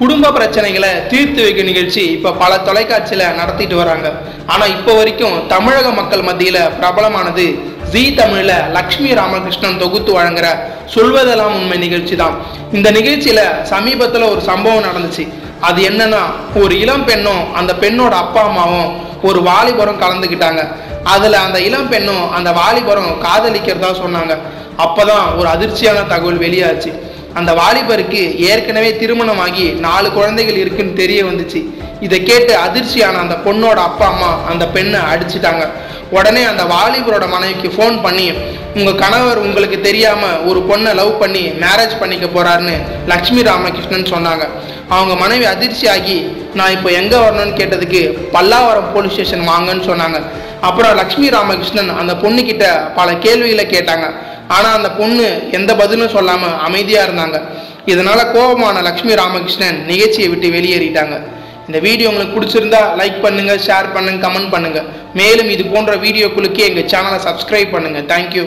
குடும்ப பிரச்சனைகளை தீர்த்து வைக்கும் நிகழ்ச்சி இப்போ பல தொலைக்காட்சியில் நடத்திட்டு வராங்க. ஆனால் இப்போ வரைக்கும் தமிழக மக்கள் மத்தியில் பிரபலமானது ஜீ தமிழில் லக்ஷ்மி ராமகிருஷ்ணன் தொகுத்து வழங்குற சொல்வதெல்லாம் உண்மை நிகழ்ச்சி தான். இந்த நிகழ்ச்சியில் சமீபத்தில் ஒரு சம்பவம் நடந்துச்சு. அது என்னன்னா ஒரு இளம் பெண்ணும் அந்த பெண்ணோட அப்பா அம்மாவும் ஒரு வாலிபரம் கலந்துக்கிட்டாங்க. அதில் அந்த இளம் பெண்ணும் அந்த வாலிபரம் காதலிக்கிறதா சொன்னாங்க. அப்போதான் ஒரு அதிர்ச்சியான தகவல் வெளியாச்சு. அந்த வாலிபருக்கு ஏற்கனவே திருமணமாகி நாலு குழந்தைகள் இருக்குன்னு தெரிய வந்துச்சு. இதை கேட்டு அதிர்ச்சியான அந்த பொண்ணோட அப்பா அம்மா அந்த பெண்ணை அடிச்சிட்டாங்க. உடனே அந்த வாலிபரோட மனைவிக்கு ஃபோன் பண்ணி உங்கள் கணவர் உங்களுக்கு தெரியாமல் ஒரு பொண்ணை லவ் பண்ணி மேரேஜ் பண்ணிக்க போகிறாருன்னு லக்ஷ்மி ராமகிருஷ்ணன் சொன்னாங்க. அவங்க மனைவி அதிர்ச்சி ஆகி நான் இப்போ எங்கே வரணும்னு கேட்டதுக்கு பல்லாவரம் போலீஸ் ஸ்டேஷன் வாங்கன்னு சொன்னாங்க. அப்புறம் லக்ஷ்மி ராமகிருஷ்ணன் அந்த பொண்ணுக்கிட்ட பல கேள்விகளை கேட்டாங்க. ஆனால் அந்த பொண்ணு எந்த பதிலும் சொல்லாமல் அமைதியாக இருந்தாங்க. இதனால் கோபமான லக்ஷ்மி ராமகிருஷ்ணன் நிகழ்ச்சியை விட்டு வெளியேறிட்டாங்க. இந்த வீடியோ உங்களுக்கு பிடிச்சிருந்தா லைக் பண்ணுங்கள் ஷேர் பண்ணுங்கள் கமெண்ட் பண்ணுங்கள் மேலும் இது போன்ற வீடியோக்களுக்கு எங்கள் சேனலை சப்ஸ்கிரைப் பண்ணுங்க. தேங்க்யூ